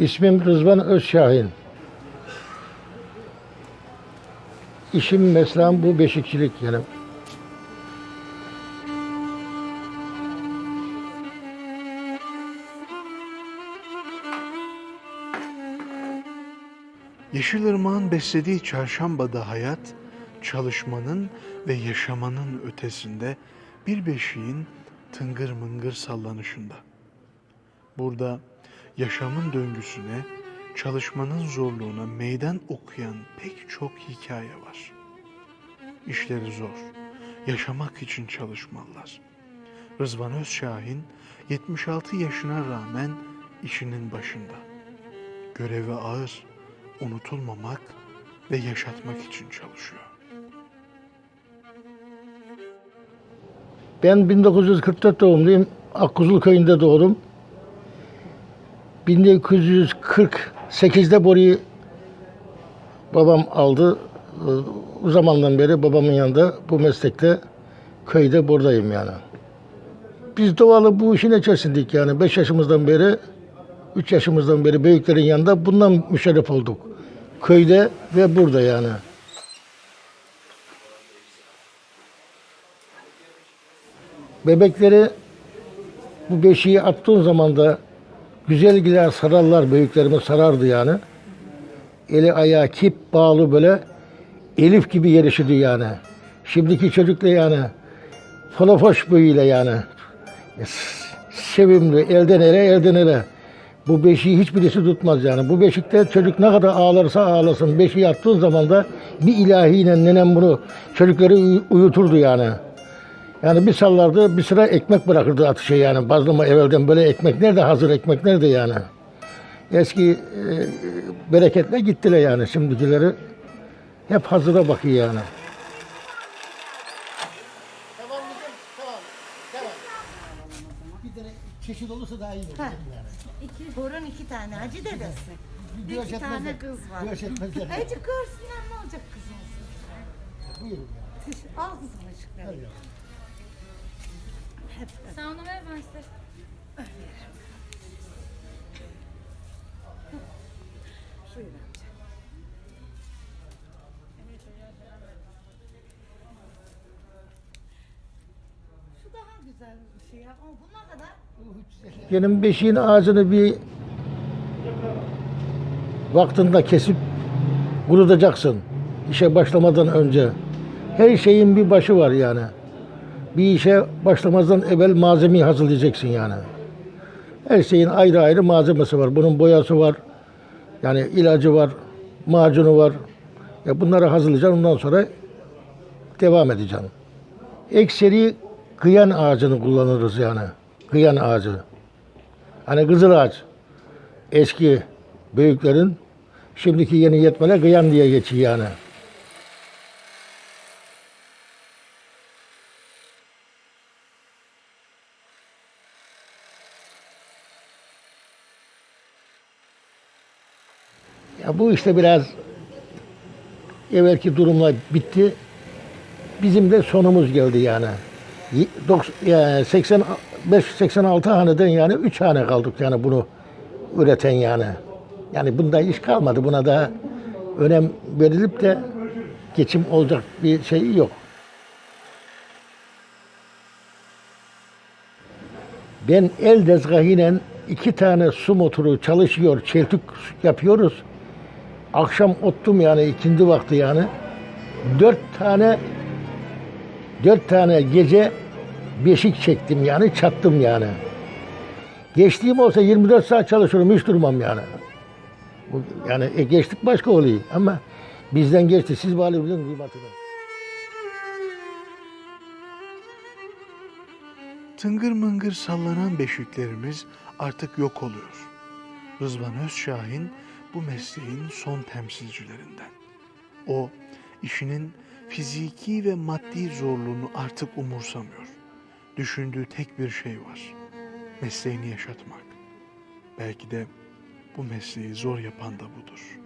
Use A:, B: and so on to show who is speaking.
A: İsmim Rızvan Özşahin. İşim mesleğim bu beşikçilik yani.
B: Yeşilırmağın beslediği çarşambada hayat, çalışmanın ve yaşamanın ötesinde bir beşiğin tıngır mıngır sallanışında. Burada yaşamın döngüsüne, çalışmanın zorluğuna meydan okuyan pek çok hikaye var. İşleri zor, yaşamak için çalışmalılar. Rızvan Özşahin 76 yaşına rağmen işinin başında. Görevi ağır, unutulmamak ve yaşatmak için çalışıyor.
A: Ben 1944 doğumluyum. Akkuzul köyünde doğdum. 1948'de Boru'yu babam aldı. O zamandan beri babamın yanında bu meslekte köyde buradayım yani. Biz doğalı bu işin içerisindeydik yani. 5 yaşımızdan beri 3 yaşımızdan beri büyüklerin yanında bundan müşerref olduk. Köyde ve burada yani. Bebekleri bu beşiği attığın zaman da güzel gider sararlar, büyüklerimiz sarardı yani. Eli ayağı kip bağlı böyle elif gibi yarışırdı yani. Şimdiki çocukla yani falafoş böyle yani. E, Sevimli, elden ele, elden ele. Bu beşiği hiçbirisi tutmaz yani. Bu beşikte çocuk ne kadar ağlarsa ağlasın. Beşiği attığın zaman da bir ilahiyle nenem bunu çocukları uy- uyuturdu yani. Yani bir sallardı, bir sıra ekmek bırakırdı atışa yani. Bazlama evvelden böyle ekmek nerede, hazır ekmek nerede yani. Eski e, bereketle gittiler yani şimdikileri. Hep hazıra bakıyor yani. Tamam kızım, tamam. Tamam. Bir tane çeşit olursa daha iyi olur.
C: Ha. İki burun iki tane hacı dedesi. İki tane kız var.
A: Güneş etmezler.
C: Hacı görsünler ne olacak kız olsun.
A: Buyurun.
C: Al kızım aşkına.
D: Sen onu ver ben size.
C: Buyur güzel bir şey ya. Buna kadar
A: Benim beşiğin ağacını bir vaktinde kesip kurutacaksın. İşe başlamadan önce. Her şeyin bir başı var yani. Bir işe başlamazdan evvel malzemeyi hazırlayacaksın yani. Her şeyin ayrı ayrı malzemesi var. Bunun boyası var. Yani ilacı var, macunu var. Ya bunları hazırlayacaksın ondan sonra devam edeceksin. Ekseri kıyan ağacını kullanırız yani. Kıyan ağacı. Hani kızıl ağaç. Eski büyüklerin şimdiki yeni yetmeler kıyan diye geçiyor yani. Ya bu işte biraz evvelki durumla bitti. Bizim de sonumuz geldi yani. Y- doks- yani 85 86 haneden yani 3 hane kaldık yani bunu üreten yani. Yani bunda iş kalmadı. Buna da önem verilip de geçim olacak bir şey yok. Ben el dezgahıyla iki tane su motoru çalışıyor, çeltik yapıyoruz. Akşam ottum yani ikindi vakti yani. Dört tane dört tane gece beşik çektim yani çattım yani. Geçtiğim olsa 24 saat çalışırım hiç durmam yani. Yani e, geçtik başka oluyor ama bizden geçti. Siz bari bilin kıymetini.
B: Tıngır mıngır sallanan beşiklerimiz artık yok oluyor. Rızvan Özşahin bu mesleğin son temsilcilerinden. O işinin fiziki ve maddi zorluğunu artık umursamıyor. Düşündüğü tek bir şey var. Mesleğini yaşatmak. Belki de bu mesleği zor yapan da budur.